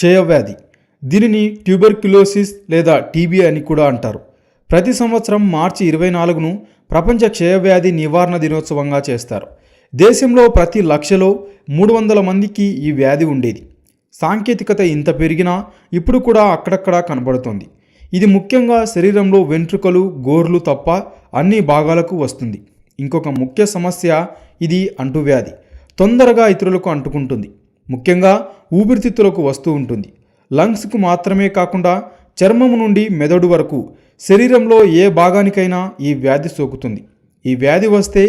క్షయవ్యాధి దీనిని ట్యూబర్క్యులోసిస్ లేదా టీబీ అని కూడా అంటారు. ప్రతి సంవత్సరం మార్చి ఇరవై నాలుగును ప్రపంచ క్షయవ్యాధి నివారణ దినోత్సవంగా చేస్తారు. దేశంలో ప్రతి లక్షలో మూడు వందల మందికి ఈ వ్యాధి ఉండేది. సాంకేతికత ఇంత పెరిగినా ఇప్పుడు కూడా అక్కడక్కడా కనబడుతోంది. ఇది ముఖ్యంగా శరీరంలో వెంట్రుకలు గోర్లు తప్ప అన్ని భాగాలకు వస్తుంది. ఇంకొక ముఖ్య సమస్య ఇది అంటువ్యాధి. తొందరగా ఇతరులకు అంటుకుంటుంది. ముఖ్యంగా ఊపిరితిత్తులకు వస్తూ ఉంటుంది. లంగ్స్కు మాత్రమే కాకుండా చర్మము నుండి మెదడు వరకు శరీరంలో ఏ భాగానికైనా ఈ వ్యాధి సోకుతుంది. ఈ వ్యాధి వస్తే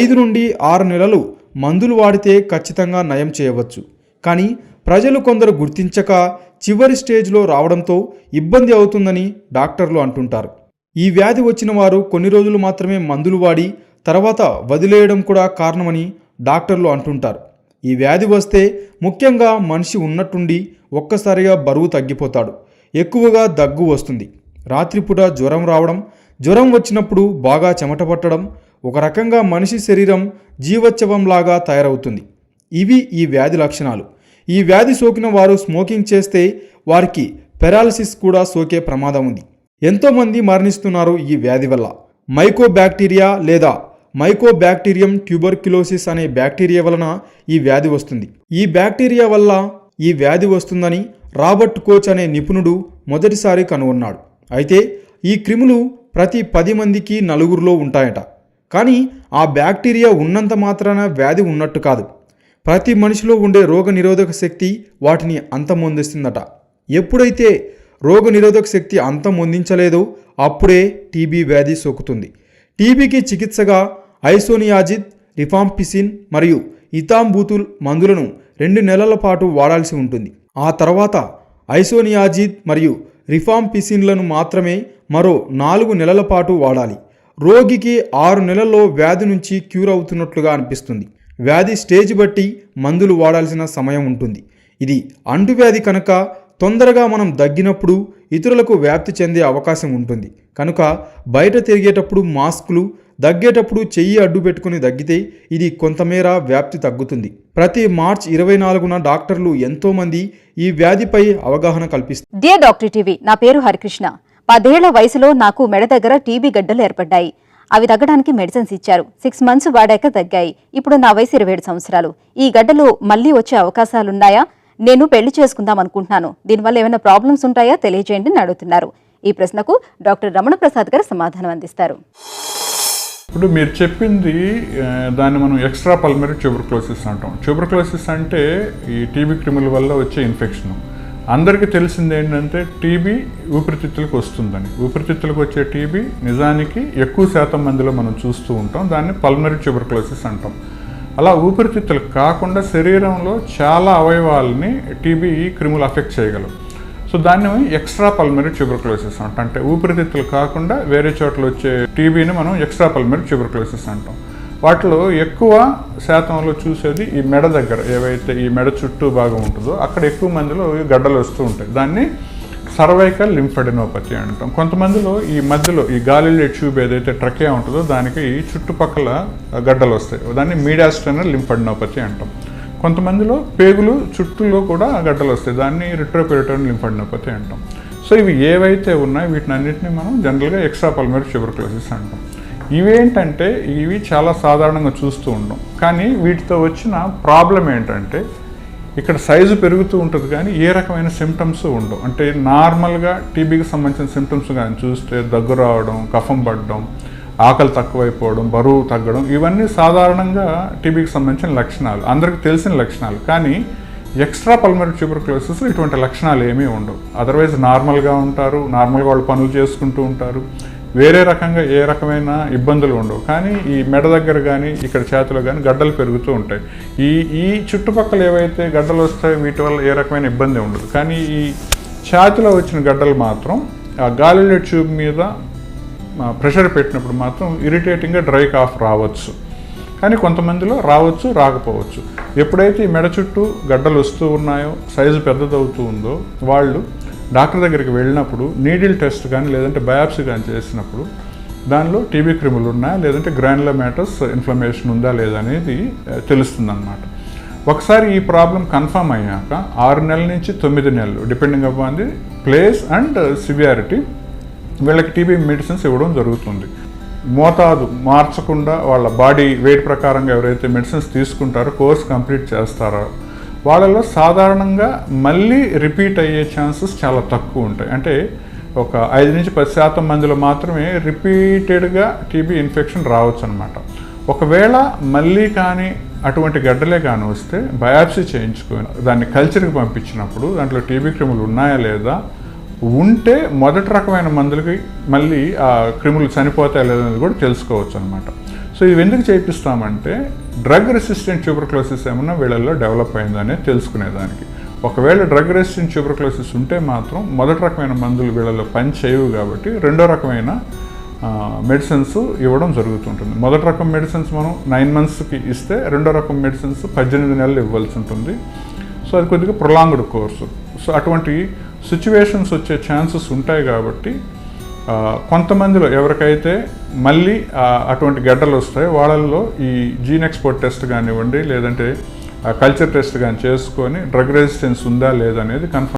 ఐదు నుండి ఆరు నెలలు మందులు వాడితే ఖచ్చితంగా నయం చేయవచ్చు. కానీ ప్రజలు కొందరు గుర్తించక చివరి స్టేజ్లో రావడంతో ఇబ్బంది అవుతుందని డాక్టర్లు అంటుంటారు. ఈ వ్యాధి వచ్చిన వారు కొన్ని రోజులు మాత్రమే మందులు వాడి తర్వాత వదిలేయడం కూడా కారణమని డాక్టర్లు అంటుంటారు. ఈ వ్యాధి వస్తే ముఖ్యంగా మనిషి ఉన్నట్టుండి ఒక్కసారిగా బరువు తగ్గిపోతాడు. ఎక్కువగా దగ్గు వస్తుంది. రాత్రిపూట జ్వరం రావడం జ్వరం వచ్చినప్పుడు బాగా చెమట పట్టడం ఒక రకంగా మనిషి శరీరం జీవోత్సవంలాగా తయారవుతుంది. ఇవి ఈ వ్యాధి లక్షణాలు. ఈ వ్యాధి సోకిన వారు స్మోకింగ్ చేస్తే వారికి పెరాలసిస్ కూడా సోకే ప్రమాదం ఉంది. ఎంతోమంది మరణిస్తున్నారు ఈ వ్యాధి వల్ల. మైకోబ్యాక్టీరియా లేదా మైకోబ్యాక్టీరియం ట్యూబర్క్యులోసిస్ అనే బ్యాక్టీరియా వలన ఈ వ్యాధి వస్తుంది. ఈ బ్యాక్టీరియా వల్ల ఈ వ్యాధి వస్తుందని రాబర్ట్ కోచ్ అనే నిపుణుడు మొదటిసారి కనుగొన్నాడు. అయితే ఈ క్రిములు ప్రతి పది మందికి నలుగురిలో ఉంటాయట. కానీ ఆ బ్యాక్టీరియా ఉన్నంత మాత్రాన వ్యాధి ఉన్నట్టు కాదు. ప్రతి మనిషిలో ఉండే రోగ నిరోధక శక్తి వాటిని అంతమొందిస్తుందట. ఎప్పుడైతే రోగ నిరోధక శక్తి అంతమొందించలేదో అప్పుడే టీబీ వ్యాధి సోకుతుంది. టీబీకి చికిత్సగా ఐసోనియాజిద్ రిఫాంపిసిన్ మరియు ఇతాంబూతుల్ మందులను రెండు నెలల పాటు వాడాల్సి ఉంటుంది. ఆ తర్వాత ఐసోనియాజిద్ మరియు రిఫాంపిసిన్లను మాత్రమే మరో నాలుగు నెలల పాటు వాడాలి. రోగికి ఆరు నెలల్లో వ్యాధి నుంచి క్యూర్ అవుతున్నట్లుగా అనిపిస్తుంది. వ్యాధి స్టేజ్ బట్టి మందులు వాడాల్సిన సమయం ఉంటుంది. ఇది అంటువ్యాధి కనుక తొందరగా మనం దగ్గినప్పుడు ఇతరులకు వ్యాప్తి చెందే అవకాశం ఉంటుంది. కనుక బయట తిరిగేటప్పుడు మాస్కులు దగ్గేటప్పుడు చెయ్యి అడ్డు పెట్టుకుని దగ్గితే ఇది కొంతమేర వ్యాప్తి తగ్గుతుంది. ప్రతి మార్చ్ ఇరవై నాలుగున డాక్టర్లు ఎంతోమంది ఈ వ్యాధిపై అవగాహన కల్పిస్తారు. డియర్ డాక్టర్ టీవీ నా పేరు హరికృష్ణ. పదేళ్ళ వయసులో నాకు మెడ దగ్గర టీబీ గడ్డలు ఏర్పడ్డాయి. అవి తగ్గడానికి మెడిసిన్స్ ఇచ్చారు. సిక్స్ మంత్స్ వాడాక తగ్గాయి. ఇప్పుడు నా వయసు ఇరవై ఏడు సంవత్సరాలు. ఈ గడ్డలు మళ్ళీ వచ్చే అవకాశాలున్నాయా? నేను పెళ్ళి చేసుకుందాం అనుకుంటున్నాను. దీనివల్ల ఏమైనా ప్రాబ్లమ్స్ ఉంటాయా? తెలియజేయండి అని అడుగుతున్నారు. ఈ ప్రశ్నకు డాక్టర్ రమణ ప్రసాద్ గారు సమాధానం అందిస్తారు. ఇప్పుడు మీరు చెప్పింది దాన్ని మనం ఎక్స్ట్రా పల్మరీ ట్యూబర్క్లోసిస్ అంటాం. ట్యూబర్క్లోసిస్ అంటే ఈ టీబీ క్రిముల వల్ల వచ్చే ఇన్ఫెక్షన్ అందరికీ తెలిసింది ఏంటంటే టీబీ ఊపిరితిత్తులకు వస్తుందని. ఊపిరితిత్తులకు వచ్చే టీబీ నిజానికి ఎక్కువ శాతం మందిలో మనం చూస్తూ ఉంటాం. దాన్ని పల్మరీ ట్యూబర్క్లోసిస్ అంటాం. అలా ఊపిరితిత్తులు కాకుండా శరీరంలో చాలా అవయవాల్ని టీబీ క్రిములు అఫెక్ట్ చేయగలవు. సో దాన్ని ఎక్స్ట్రా పల్మరీ ట్యూబర్క్లోసిస్ అంటాం. అంటే ఊపిరితిత్తులు కాకుండా వేరే చోట్ల వచ్చే టీబీని మనం ఎక్స్ట్రా పల్మరీ ట్యూబర్క్లోసిస్ అంటాం. వాటిలో ఎక్కువ శాతంలో చూసేది ఈ మెడ దగ్గర ఏవైతే ఈ మెడ చుట్టూ భాగం ఉంటుందో అక్కడ ఎక్కువ మందిలో ఈ గడ్డలు వస్తూ ఉంటాయి. దాన్ని సర్వైకల్ లింఫెడినోపతి అంటాం. కొంతమందిలో ఈ మధ్యలో ఈ గాలిలో ట్యూబ్ ఏదైతే ట్రకే ఉంటుందో దానికి ఈ చుట్టుపక్కల గడ్డలు వస్తాయి. దాన్ని మీడియాస్టర్నల్ లింఫెడినోపతి అంటాం. కొంతమందిలో పేగులు చుట్టూలో కూడా గడ్డలు వస్తాయి. దాన్ని రిట్రోపెరిటోన్ లింఫెడినోపతి అంటాం. సో ఇవి ఏవైతే ఉన్నాయో వీటిని అన్నింటినీ మనం జనరల్గా ఎక్స్ట్రా పల్మరీ ట్యూబర్క్లోసిస్ అంటాం. ఇవేంటంటే ఇవి చాలా సాధారణంగా చూస్తూ ఉంటాం కానీ వీటితో వచ్చిన ప్రాబ్లం ఏంటంటే ఇక్కడ సైజు పెరుగుతూ ఉంటుంది కానీ ఏ రకమైన సిమ్టమ్స్ ఉండవు. అంటే నార్మల్గా టీబీకి సంబంధించిన సిమ్టమ్స్ కానీ చూస్తే దగ్గు రావడం కఫం పడడం ఆకలి తక్కువైపోవడం బరువు తగ్గడం ఇవన్నీ సాధారణంగా టీబీకి సంబంధించిన లక్షణాలు. అందరికి తెలిసిన లక్షణాలు. కానీ ఎక్స్ట్రా పల్మరీ ట్యూబర్క్లోసిస్ ఇటువంటి లక్షణాలు ఏమీ ఉండవు. అదర్వైజ్ నార్మల్గా ఉంటారు నార్మల్గా వాళ్ళు పనులు చేసుకుంటూ ఉంటారు. వేరే రకంగా ఏ రకమైన ఇబ్బందులు ఉండవు. కానీ ఈ మెడ దగ్గర కానీ ఇక్కడ చేతిలో కానీ గడ్డలు పెరుగుతూ ఉంటాయి. ఈ ఈ చుట్టుపక్కల ఏవైతే గడ్డలు వస్తాయో వీటి వల్ల ఏ రకమైన ఇబ్బంది ఉండదు. కానీ ఈ చేతిలో వచ్చిన గడ్డలు మాత్రం ఆ గాలిలో ట్యూబ్ మీద ప్రెషర్ పెట్టినప్పుడు మాత్రం ఇరిటేటింగ్గా డ్రై కాఫ్ రావచ్చు. కానీ కొంతమందిలో రావచ్చు రాకపోవచ్చు. ఎప్పుడైతే ఈ మెడ చుట్టూ గడ్డలు వస్తూ ఉన్నాయో సైజు పెద్దదవుతూ ఉందో వాళ్ళు డాక్టర్ దగ్గరికి వెళ్ళినప్పుడు నీడిల్ టెస్ట్ కానీ లేదంటే బయాప్సీ కానీ చేసినప్పుడు దానిలో టీబీ క్రిములు ఉన్నాయా లేదంటే గ్రాన్యులర్ మ్యాటర్స్ ఇన్ఫ్లమేషన్ ఉందా లేదా అనేది తెలుస్తుంది ఒకసారి ఈ ప్రాబ్లం కన్ఫర్మ్ అయ్యాక ఆరు నెలల నుంచి తొమ్మిది నెలలు depending upon the place and severity వీళ్ళకి టీబీ మెడిసిన్స్ ఇవ్వడం జరుగుతుంది. మోతాదు మార్చకుండా వాళ్ళ బాడీ వెయిట్ ప్రకారంగా ఎవరైతే మెడిసిన్స్ తీసుకుంటారో కోర్స్ కంప్లీట్ చేస్తారో వాళ్ళలో సాధారణంగా మళ్ళీ రిపీట్ అయ్యే ఛాన్సెస్ చాలా తక్కువ ఉంటాయి. అంటే ఒక ఐదు నుంచి పది శాతం మందిలో మాత్రమే రిపీటెడ్గా టీబీ ఇన్ఫెక్షన్ రావచ్చు అనమాట ఒకవేళ మళ్ళీ కానీ అటువంటి గడ్డలే కానీ వస్తే బయాప్సీ చేయించుకొని దాన్ని కల్చర్కి పంపించినప్పుడు దాంట్లో టీబీ క్రిములు ఉన్నాయా లేదా ఉంటే మొదటి రకమైన మందులకి మళ్ళీ ఆ క్రిములు చనిపోతాయి లేదనేది కూడా తెలుసుకోవచ్చు అనమాట సో ఇవి ఎందుకు చేయిస్తామంటే డ్రగ్ రెసిస్టెంట్ ట్యూబర్క్లోసిస్ ఏమన్నా వీళ్ళల్లో డెవలప్ అయిందనే తెలుసుకునేదానికి. ఒకవేళ డ్రగ్ రెసిస్టెంట్ ట్యూబర్క్లోసిస్ ఉంటే మాత్రం మొదటి రకమైన మందులు వీళ్ళలో పని చేయవు కాబట్టి రెండో రకమైన మెడిసిన్స్ ఇవ్వడం జరుగుతుంటుంది. మొదటి రకం మెడిసిన్స్ మనం నైన్ మంత్స్కి ఇస్తే రెండో రకం మెడిసిన్స్ పద్దెనిమిది నెలలు ఇవ్వాల్సి ఉంటుంది. సో అది కొద్దిగా ప్రొలాంగ్డ్ కోర్సు. సో అటువంటి సిచ్యువేషన్స్ వచ్చే ఛాన్సెస్ ఉంటాయి కాబట్టి కొంతమందిలో ఎవరికైతే మళ్ళీ అటువంటి గడ్డలు వస్తాయో వాళ్ళల్లో ఈ జీన్ ఎక్స్పోర్ట్ టెస్ట్ కానివ్వండి లేదంటే కల్చర్ టెస్ట్ కానీ చేసుకొని డ్రగ్ రెసిస్టెన్స్ ఉందా లేదా అనేది కన్ఫర్మ్